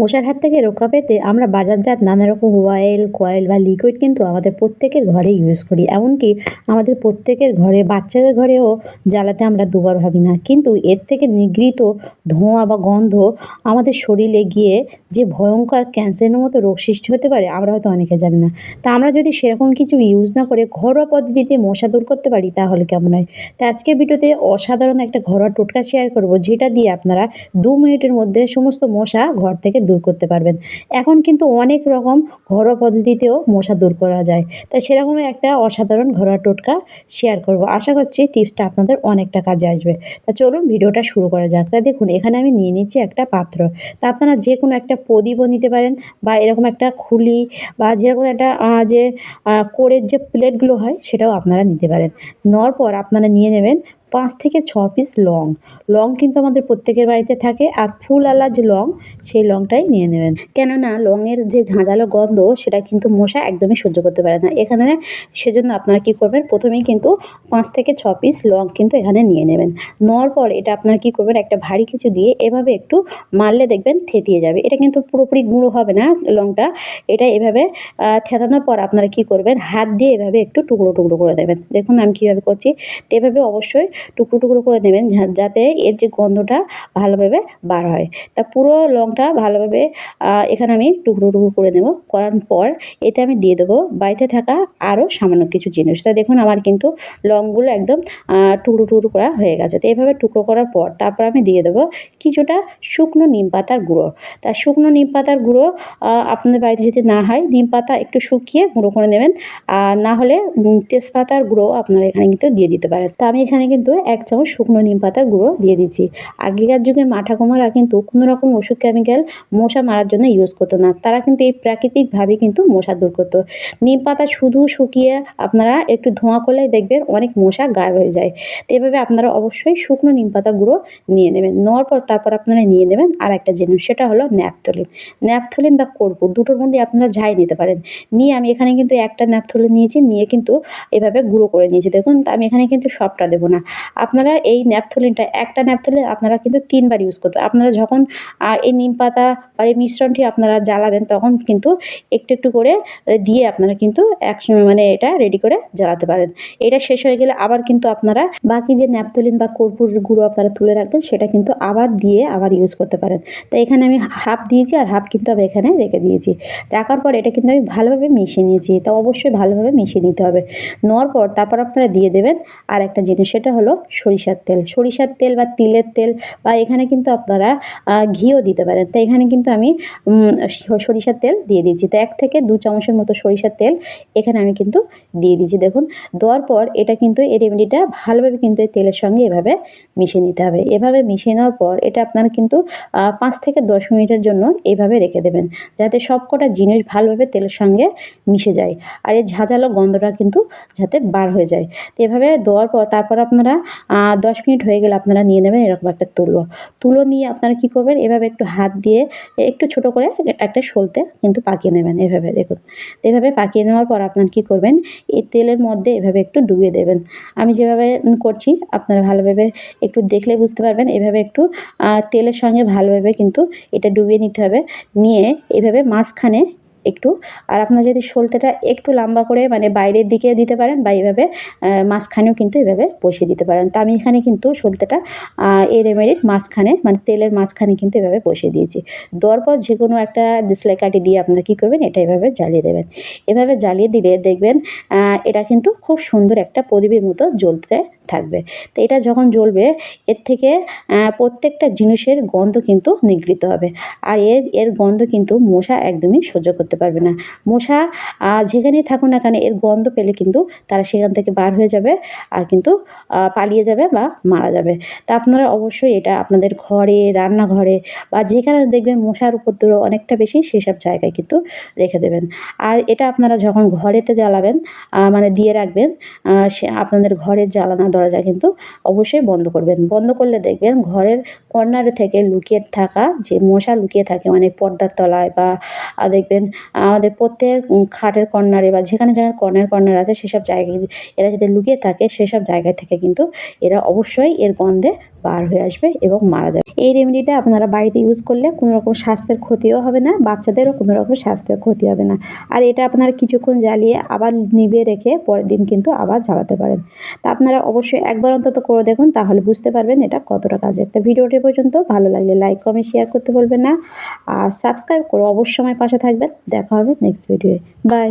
মশার হাত থেকে রক্ষা পেতে আমরা বাজারজাত নানা রকম অয়েল কয়েল বা লিকুইড কিন্তু আমাদের প্রত্যেকের ঘরে ইউজ করি। এমনকি আমাদের প্রত্যেকের ঘরে, বাচ্চাদের ঘরেও জ্বালাতে আমরা দুবার ভাবি না। কিন্তু এর থেকে নিগৃহীত ধোঁয়া বা গন্ধ আমাদের শরীরে গিয়ে যে ভয়ঙ্কর ক্যান্সারের মতো রোগ সৃষ্টি হতে পারে, আমরা হয়তো অনেকে জানি না। তা আমরা যদি সেরকম কিছু ইউজ না করে ঘরোয়া পদ্ধতিতে মশা দূর করতে পারি, তাহলে কেমন হয়? তা আজকের ভিডিওতে অসাধারণ একটা ঘরোয়া টোটকা শেয়ার করব, যেটা দিয়ে আপনারা দু মিনিটের মধ্যে সমস্ত মশা ঘর থেকে দূর করতে পারবেন। এখন কিন্তু অনেক রকম ঘরোয়া পদ্ধতিতেও মশা দূর করা যায়। তাই সেরকমই একটা অসাধারণ ঘরোয়া টোটকা শেয়ার করব। আশা করছি টিপসটা আপনাদের অনেকটা কাজে আসবে। তা চলুন ভিডিওটা শুরু করা যাক। তা দেখুন, এখানে আমি নিয়ে নিচ্ছি একটা পাত্র। তা আপনারা যে কোনো একটা প্রদীপও নিতে পারেন বা এরকম একটা খুলি বা যেরকম একটা যে কোরের যে প্লেটগুলো হয় সেটাও আপনারা নিতে পারেন। নেওয়ার পর আপনারা নিয়ে নেবেন পাঁচ থেকে ছ পিস লং। লং কিন্তু আমাদের প্রত্যেকের বাড়িতে থাকে আর ফুল আলা যে লং, সেই লংটাই নিয়ে নেবেন। কেননা লংয়ের যে ঝাঁঝালো গন্ধ, সেটা কিন্তু মশা একদমই সহ্য করতে পারে না। এখানে সেজন্য আপনারা কী করবেন? প্রথমেই কিন্তু পাঁচ থেকে ছ পিস লং কিন্তু এখানে নিয়ে নেবেন। নেওয়ার পর এটা আপনারা কী করবেন? একটা ভারী কিছু দিয়ে এভাবে একটু মারলে দেখবেন থেতিয়ে যাবে। এটা কিন্তু পুরোপুরি গুঁড়ো হবে না লংটা। এটা এভাবে থেতানোর পর আপনারা কী করবেন? হাত দিয়ে এভাবে একটু টুকরো টুকরো করে দেবেন। দেখুন আমি কীভাবে করছি। তো এভাবে অবশ্যই টুকরো টুকরো করে দেবেন যাতে এর যে গন্ধটা ভালোভাবে বার হয়। তা পুরো লংটা ভালোভাবে এখানে আমি টুকরো টুকরো করে নেব। করার পর এতে আমি দিয়ে দেবো বাড়িতে থাকা আরও সামান্য কিছু জিনিস। তা দেখুন আমার কিন্তু লংগুলো একদম টুকরো টুকরো করা হয়ে গেছে। তো এভাবে টুকরো করার পর তারপর আমি দিয়ে দেবো কিছুটা শুকনো নিম পাতার গুঁড়ো। তা শুকনো নিম পাতার গুঁড়ো আপনাদের বাড়িতে যদি না হয়, নিম পাতা একটু শুকিয়ে গুঁড়ো করে নেবেন। আর না হলে তেজপাতার গুঁড়ো আপনারা এখানে কিন্তু দিয়ে দিতে পারেন। তা আমি এখানে কিন্তু এক চামচ শুকনো নিম পাতার গুঁড়ো দিয়ে দিচ্ছি। আগেকার যুগে মা ঠাকুমারা কিন্তু কোনো রকম ওষুধ কেমিক্যাল মশা মারার জন্য ইউজ করতো না। তারা কিন্তু এই প্রাকৃতিকভাবে কিন্তু মশা দূর করতো। নিম পাতা শুধু শুকিয়ে আপনারা একটু ধোঁয়া করলেই দেখবেন অনেক মশা গায়েব হয়ে যায়। তো এভাবে আপনারা অবশ্যই শুকনো নিম পাতা গুঁড়ো নিয়ে নেবেন। নেওয়ার পর তারপর আপনারা নিয়ে নেবেন আর একটা জিনিস, সেটা হলো ন্যাপথলিন। ন্যাপথলিন বা কর্পূর দুটোর মধ্যে আপনারা ঝাই নিতে পারেন। নিয়ে আমি এখানে কিন্তু একটা ন্যাপথলিন নিয়েছি, নিয়ে কিন্তু এভাবে গুঁড়ো করে নিয়েছি। দেখুন, আমি এখানে কিন্তু সবটা দেবো না। আপনারা এই ন্যাপথলিনটা, একটা ন্যাপথলিন আপনারা কিন্তু তিনবার ইউজ করতে আপনারা যখন এই নিম পাতা বা এই মিশ্রণটি আপনারা জ্বালাবেন, তখন কিন্তু একটু একটু করে দিয়ে আপনারা কিন্তু একসঙ্গে মানে এটা রেডি করে জ্বালাতে পারেন। এটা শেষ হয়ে গেলে আবার কিন্তু আপনারা বাকি যে ন্যাপথলিন বা কর্পূর গুঁড়ো আপনারা তুলে রাখবেন, সেটা কিন্তু আবার দিয়ে আবার ইউজ করতে পারেন। তো এখানে আমি হাফ দিয়েছি আর হাফ কিন্তু আমি এখানে রেখে দিয়েছি। রাখার পর এটা কিন্তু আমি ভালোভাবে মিশিয়ে নিয়েছি। তা অবশ্যই ভালোভাবে মিশিয়ে নিতে হবে। নেওয়ার পর তারপর আপনারা দিয়ে দেবেন আর একটা জিনিস, সেটা সরিষার তেল। সরিষার তেল বা তিলের তেল বা এখানে কিন্তু আপনারা ঘিও দিতে পারেন। তো এখানে কিন্তু আমি সরিষার তেল দিয়ে দিয়েছি। তো এক থেকে দু চামচের মতো সরিষার তেল এখানে আমি কিন্তু দিয়ে দিয়েছি। দেখুন, দেওয়ার পর এটা কিন্তু এই রেমেডিটা ভালোভাবে কিন্তু এই তেলের সঙ্গে এভাবে মিশিয়ে নিতে হবে। এভাবে মিশিয়ে নেওয়ার পর এটা আপনারা কিন্তু পাঁচ থেকে দশ মিনিটের জন্য এভাবে রেখে দেবেন। যাতে সবকটা জিনিস ভালোভাবে তেলের সঙ্গে মিশে যায়। আর এই ঝাঁঝালো গন্ধটা কিন্তু যাতে বার হয়ে যায়। তো এভাবে দেওয়ার পর তারপর আপনারা আহ, দশ মিনিট হয়ে গেলে আপনারা নিয়ে নেবেন এরকম একটা তুলো। তুলো নিয়ে আপনারা কী করবেন? এভাবে একটু হাত দিয়ে একটু ছোট করে একটা সলতে কিন্তু পাকিয়ে নেবেন এভাবে দেখুন। এভাবে পাকিয়ে নেওয়ার পর আপনারা কী করবেন? এই তেলের মধ্যে এভাবে একটু ডুবিয়ে দেবেন। আমি যেভাবে করছি আপনারা ভালোভাবে একটু দেখলে বুঝতে পারবেন এভাবে একটু তেলের সঙ্গে ভালোভাবে কিন্তু এটা ডুবিয়ে নিতে হবে। নিয়ে এভাবে মাঝখানে একটু। আর আপনার যদি সলতেটা একটু লম্বা করে মানে বাইরের দিকে দিতে পারেন বা এইভাবে মাঝখানেও কিন্তু এভাবে বসিয়ে দিতে পারেন। তো আমি এখানে কিন্তু সলতেটা এই রেমেডির মাঝখানে মানে তেলের মাঝখানে কিন্তু এভাবে বসিয়ে দিয়েছি। দেওয়ার পর যে কোনো একটা ডিসলাই কাটি দিয়ে আপনারা কী করবেন, এটা এভাবে জ্বালিয়ে দেবেন। এভাবে জ্বালিয়ে দিলে দেখবেন এটা কিন্তু খুব সুন্দর একটা প্রদীপের মতো জ্বলতে থাকবে। তো এটা যখন জ্বলবে, এর থেকে প্রত্যেকটা জিনিসের গন্ধ কিন্তু নিগৃহীত হবে। আর এর এর গন্ধ কিন্তু মশা একদমই সহ্য করতে পারবে না। মশা যেখানেই থাকুক না কেন, এর গন্ধ পেলে কিন্তু তারা সেখান থেকে বার হয়ে যাবে আর কিন্তু পালিয়ে যাবে বা মারা যাবে। তা আপনারা অবশ্যই এটা আপনাদের ঘরে, রান্নাঘরে বা যেখানে দেখবেন মশার উপদ্রব অনেকটা বেশি, সেসব জায়গায় কিন্তু রেখে দেবেন। আর এটা আপনারা যখন ঘরেতে জ্বালাবেন মানে দিয়ে রাখবেন সে আপনাদের ঘরের জ্বালানা দরজা কিন্তু অবশ্যই বন্ধ করবেন। বন্ধ করলে দেখবেন ঘরের কর্নারে থেকে লুকিয়ে থাকা যে মশা লুকিয়ে থাকে মানে পর্দার তলায় বা দেখবেন আমাদের প্রত্যেক খাটের কর্নারে বা যেখানে যেখানে কর্নার কর্নার আছে সেসব জায়গায় এরা যদি লুকিয়ে থাকে সেসব জায়গা থেকে কিন্তু এরা অবশ্যই এর গন্ধে বার হয়ে আসবে এবং মারা যাবে। এই রেমেডিটা আপনারা বাড়িতে ইউজ করলে কোনো রকম স্বাস্থ্যের ক্ষতিও হবে না, বাচ্চাদেরও কোনো রকম স্বাস্থ্যের ক্ষতি হবে না। আর এটা আপনারা কিছুক্ষণ জ্বালিয়ে আবার নিভিয়ে রেখে পরের দিন কিন্তু আবার জ্বালাতে পারেন। তা আপনারা অবশ্যই একবার অন্তত করে দেখুন, তাহলে বুঝতে পারবেন এটা কতটা কাজে একটা ভিডিওটি পর্যন্ত ভালো লাগলে লাইক কমেন্ট শেয়ার করতে বলবেন না। আর সাবস্ক্রাইব করে অবশ্যই পাশে থাকবেন। দেখা হবে নেক্সট ভিডিওয়ে বাই